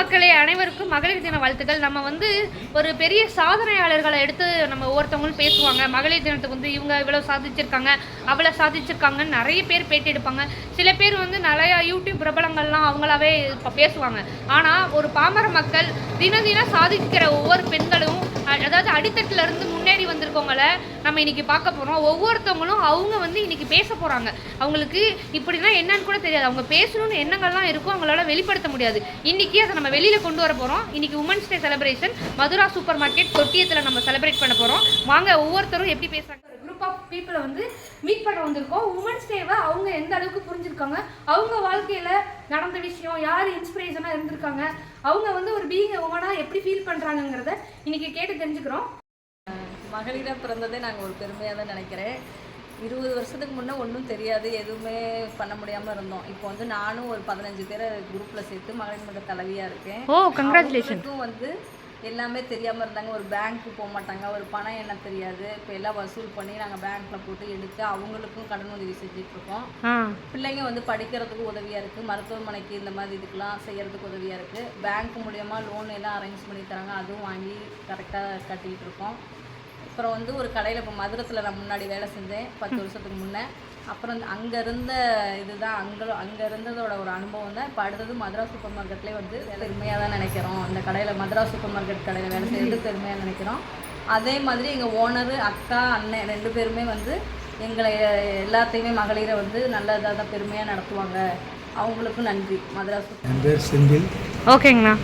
மக்களே அனைவருக்கும் மகளிர் தின வாழ்த்துக்கள். நம்ம வந்து ஒரு பெரிய சாதனையாளர்களை எடுத்து நம்ம ஒவ்வொருத்தவங்களும் பேசுவாங்க. மகளிர் தினத்துக்கு வந்து இவங்க இவ்வளோ சாதிச்சிருக்காங்க அவ்வளோ சாதிச்சிருக்காங்கன்னு நிறைய பேர் பேட்டி எடுப்பாங்க. சில பேர் வந்து நிறையா யூடியூப் பிரபலங்கள்லாம் அவங்களாவே இப்போ பேசுவாங்க. ஆனால் ஒரு பாமர மக்கள் தின தினம் சாதிக்கிற ஒவ்வொரு பெண்களும் அ- அடித்தட்டுல இருந்து முன்னேறி வந்திருக்கவங்கள நம்ம இன்னைக்கு பார்க்க போகிறோம் ஒவ்வொருத்தவங்களும் அவங்க வந்து இன்னைக்கு பேச போகிறாங்க அவங்களுக்கு இப்படின்னா என்னன்னு கூட தெரியாது. அவங்க பேசணும்னு எண்ணங்கள்லாம் இருக்கும். அவங்களால வெளிப்படுத்த முடியாது. இன்னைக்கு அதை நம்ம வெளியில கொண்டு வர போகிறோம் இன்னைக்கு women's day celebration Madhura super market தொட்டியத்தில் நம்ம செலிப்ரேட் பண்ண போகிறோம் வாங்க ஒவ்வொருத்தரும் எப்படி பேசுறாங்க. குரூப் ஆஃப் பீப்புளை வந்து மீட் பண்ண வந்திருக்கோம். உமன்ஸ் டேவை அவங்க எந்த அளவுக்கு புரிஞ்சிருக்காங்க? அவங்க வாழ்க்கையில நடந்த விஷயம் யார் இன்ஸ்பிரேஷனாக இருந்திருக்காங்க? அவங்க வந்து ஒரு பீங் உமன் எப்படி ஃபீல் பண்ணுறாங்கங்கிறத இன்னைக்கு கேட்டு தெரிஞ்சுக்கிறோம். மகளிராக பிறந்ததே நாங்கள் ஒரு பெருமையாக தான் நினைக்கிறேன். இருபது வருஷத்துக்கு முன்னே ஒன்றும் தெரியாது எதுவுமே பண்ண முடியாமல் இருந்தோம். இப்போ வந்து நானும் ஒரு பதினஞ்சு பேரை குரூப்பில் சேர்த்து மகளிர் மன்ற தலைவியாக இருக்கேன். ஓ கங்க்ராச்சுலேஷன் வந்து எல்லாமே தெரியாமல் இருந்தாங்க. ஒரு பேங்க்கு போக மாட்டாங்க. ஒரு பணம் என்ன தெரியாது. இப்போ எல்லாம் வசூல் பண்ணி நாங்கள் பேங்க்கில் போட்டு எடுத்து அவங்களுக்கும் கடன் உதவி ஆ. பிள்ளைங்க வந்து படிக்கிறதுக்கு உதவியாக இருக்குது மருத்துவமனைக்கு இந்த மாதிரி இதுக்கெலாம் செய்கிறதுக்கு உதவியாக இருக்குது பேங்க் மூலயமா லோன் எல்லாம் அரேஞ்ச் பண்ணி தராங்க. அதுவும் வாங்கி கரெக்டாக கட்டிகிட்டு இருக்கோம் அப்புறம் வந்து ஒரு கடையில் இப்போ மதுரத்தில் நான் முன்னாடி வேலை செஞ்சேன் பத்து வருஷத்துக்கு முன்னே. அப்புறம் அங்கே இருந்த இதுதான் அங்கே அங்கே இருந்ததோட ஒரு அனுபவம் தான். இப்போ அடுத்தது மதுரா சூப்பர் மார்க்கெட்லேயே வந்து பெருமையாக தான் நினைக்கிறோம். அந்த கடையில் மதுரா சூப்பர் மார்க்கெட் கடையில் வேலை செய்யறது பெருமையாக நினைக்கிறோம். அதே மாதிரி எங்கள் ஓனரு அக்கா அண்ணன் ரெண்டு பேருமே வந்து எங்களை எல்லாத்தையுமே மகளிரை வந்து நல்ல இதாக தான் பெருமையாக நடத்துவாங்க. அவங்களுக்கும் நன்றி. மதுரா சூப்பர் ஓகேங்கண்ணா.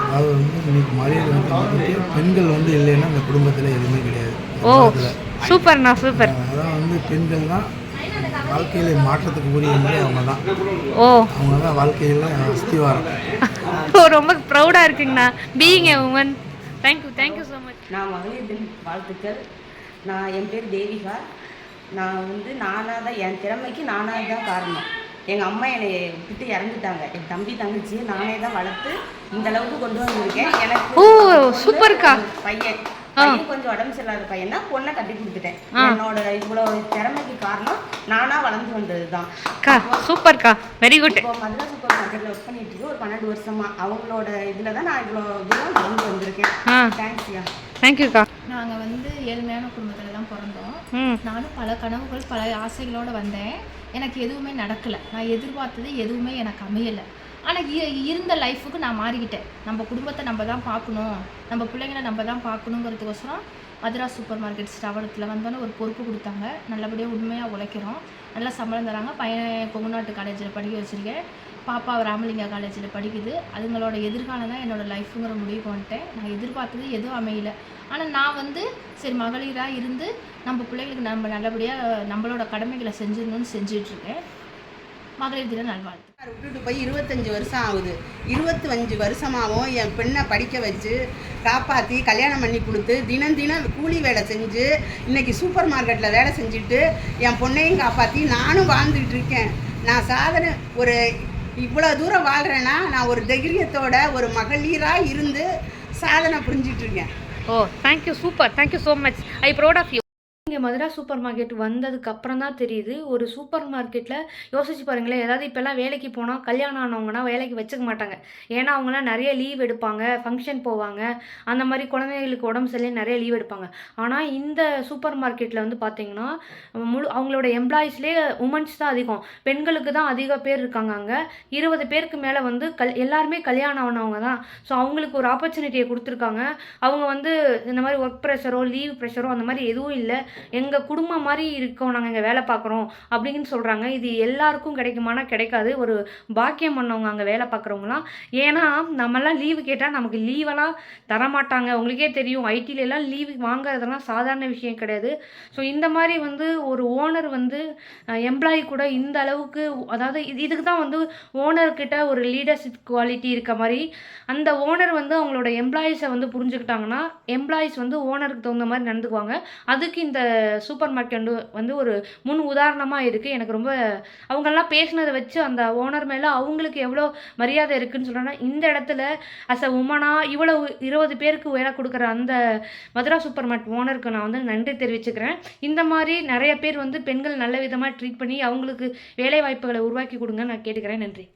அதாவது வந்து இன்னைக்கு மலையில் வந்து பெண்கள் வந்து இல்லைன்னா அந்த குடும்பத்தில் எதுவுமே கிடையாது. ஓ. சூப்பர்ண்ணா சூப்பர். அதான் வந்து பெண்கள் தான் வாழ்க்கையில் மாற்றத்துக்கு உரியவங்களே அவங்க தான் ஓ. அவங்க தான் வாழ்க்கையில் அஸ்திவாரம். ஓ ரொம்ப ப்ரௌடாக இருக்குங்கண்ணா. Being a woman thank you thank you so much நான் மகளிர் தின வாழ்த்துக்கள். நான் என் பேர் தேவிகா. நான் வந்து நானாக தான் என் திறமைக்கு நானாக தான் காரணம். எங்கள் அம்மா என்னை விட்டு இறந்துட்டாங்க. என் தம்பி தங்கச்சி நானே தான் வளர்த்து இந்த அளவுக்கு கொண்டு வந்திருக்கேன். எனக்கு ஓ, சூப்பர்க்கா. பையன். பையன் கொஞ்சம் உடம்பு சரியில்லாத பையன் தான் பொண்ணை கட்டி கொடுத்துட்டேன். என்னோட இவ்வளோ திறமைக்கு காரணம் நானாக வளர்ந்து வந்தது தான் சூப்பர்க்கா. வெரி குட் இப்போ மதுரா சூப்பர் மார்க்கெட்டில் ஒர்க் பண்ணிட்டு இருக்கு ஒரு பன்னெண்டு வருஷமா. அவங்களோட இதில் தான் நான் இவ்வளோ தூரம் வளர்ந்து வந்திருக்கேன். தேங்க்ஸ்யா தேங்க்யூக்கா நாங்கள் வந்து ஏழ்மையான குடும்பத்தில் தான் பிறந்தோம் நானும் பல கனவுகள் பல ஆசைகளோடு வந்தேன். எனக்கு எதுவுமே நடக்கலை. நான் எதிர்பார்த்தது எதுவுமே எனக்கு அமையலை. ஆனால் இருந்த லைஃபுக்கு நான் மாறிக்கிட்டேன் நம்ம குடும்பத்தை நம்ம தான் பார்க்கணும். நம்ம பிள்ளைங்களை நம்ம தான் பார்க்கணுங்கிறதுக்கோசரம் மதுரா சூப்பர் மார்க்கெட் ஸ்தாபனத்தில் வந்தோன்னே ஒரு பொறுப்பு கொடுத்தாங்க. நல்லபடியாக உண்மையாக உழைக்கிறோம். நல்லா சம்பளம் தராங்க. பையன் கொங்குநாட்டு காலேஜில் படிக்க வச்சுருக்கேன். பாப்பா ராமலிங்கா காலேஜில் படிக்குது. அதுங்களோட எதிர்காலம் தான் என்னோடய லைஃபுங்கிற முடிவுக்கு வந்துட்டேன். நான் எதிர்பார்த்தது எதுவும் அமையல. ஆனால் நான் வந்து சரி மகளிராக இருந்து நம்ம பிள்ளைங்களுக்கு நம்ம நல்லபடியாக நம்மளோட கடமைகளை செஞ்சிடணும்னு செஞ்சிட்ருக்கேன் மகளிர் தின நல்வாழ்த்து. விட்டுட்டு போய் இருபத்தஞ்சி வருஷம் ஆகுது. இருபத்தஞ்சு வருஷமாகவும் என் பெண்ணை படிக்க வச்சு காப்பாற்றி கல்யாணம் பண்ணி கொடுத்து தினம் தினம் கூலி வேலை செஞ்சு இன்னைக்கு சூப்பர் மார்க்கெட்டில் வேலை செஞ்சுட்டு என் பொண்ணையும் காப்பாற்றி நானும் வாழ்ந்துட்டு இருக்கேன். நான் சாதனை ஒரு இவ்வளோ தூரம் வாழ்கிறேன்னா நான் ஒரு தைரியத்தோட ஒரு மகளிராக இருந்து சாதனை புரிஞ்சிட்டு இருக்கேன். ஓ thank you super thank you so much I proud of you இங்கே மதுரா சூப்பர் மார்க்கெட் வந்ததுக்கு அப்புறம் தான் தெரியுது. ஒரு சூப்பர் மார்க்கெட்டில் யோசிச்சு பாருங்களேன். ஏதாவது இப்போல்லாம் வேலைக்கு போனால் கல்யாணம் ஆனவங்கன்னா வேலைக்கு வச்சுக்க மாட்டாங்க. ஏன்னா அவங்களாம் நிறைய லீவ் எடுப்பாங்க ஃபங்க்ஷன் போவாங்க. அந்த மாதிரி குழந்தைகளுக்கு உடம்பு சரியில்லை நிறைய லீவ் எடுப்பாங்க. ஆனால் இந்த சூப்பர் மார்க்கெட்டில் வந்து பார்த்தீங்கன்னா முழு அவங்களோட எம்ப்ளாயீஸ்லேயே உமன்ஸ் தான் அதிகம். பெண்களுக்கு தான் அதிக பேர் இருக்காங்க அங்கே. இருபது பேருக்கு மேலே வந்து கல் எல்லாருமே கல்யாணம் ஆனவங்க தான். ஸோ அவங்களுக்கு ஒரு ஆப்பர்ச்சுனிட்டியை கொடுத்துருக்காங்க. அவங்க வந்து இந்த மாதிரி ஒர்க் ப்ரெஷரோ லீவ் ப்ரெஷரோ அந்த மாதிரி எதுவும் இல்லை. எங்கள் குடும்பம் மாதிரி இருக்கோம் நாங்கள் இங்கே வேலை பார்க்குறோம் அப்படின்னு சொல்கிறாங்க இது எல்லாருக்கும் கிடைக்குமானா கிடைக்காது. ஒரு பாக்கியம் பண்ணவங்க அங்கே வேலை பார்க்குறவங்களாம் ஏன்னா நம்மலாம் லீவு கேட்டால் நமக்கு லீவெல்லாம் தரமாட்டாங்க. உங்களுக்கே தெரியும் ஐடில லீவு லீவ் வாங்குறதெல்லாம் சாதாரண விஷயம் கிடையாது. ஸோ இந்த மாதிரி வந்து ஒரு ஓனர் வந்து எம்ப்ளாயி கூட இந்த அளவுக்கு அதாவது இது இதுக்கு தான் வந்து ஓனர்கிட்ட ஒரு லீடர்ஷிப் குவாலிட்டி இருக்க மாதிரி அந்த ஓனர் வந்து அவங்களோட எம்ப்ளாயீஸை வந்து புரிஞ்சுக்கிட்டாங்கன்னா எம்ப்ளாயீஸ் வந்து ஓனருக்கு தகுந்த மாதிரி நடந்துக்குவாங்க. அதுக்கு இந்த சூப்பர் மார்க்கெட் வந்து ஒரு முன் உதாரணமாக இருக்குது எனக்கு ரொம்ப அவங்கெல்லாம் பேசினதை வச்சு அந்த ஓனர் மேலே அவங்களுக்கு எவ்வளோ மரியாதை இருக்குன்னு சொல்கிறேன்னா இந்த இடத்துல அஸ் அ உமனாக இவ்வளோ இருபது பேருக்கு வேலை கொடுக்குற அந்த மதுரா சூப்பர் மார்க்கெட் ஓனருக்கு நான் வந்து நன்றி தெரிவிச்சுக்கிறேன். இந்த மாதிரி நிறைய பேர் வந்து பெண்கள் நல்ல விதமாக ட்ரீட் பண்ணி அவங்களுக்கு வேலை வாய்ப்புகளை உருவாக்கி கொடுங்க நான் கேட்டுக்கிறேன். நன்றி.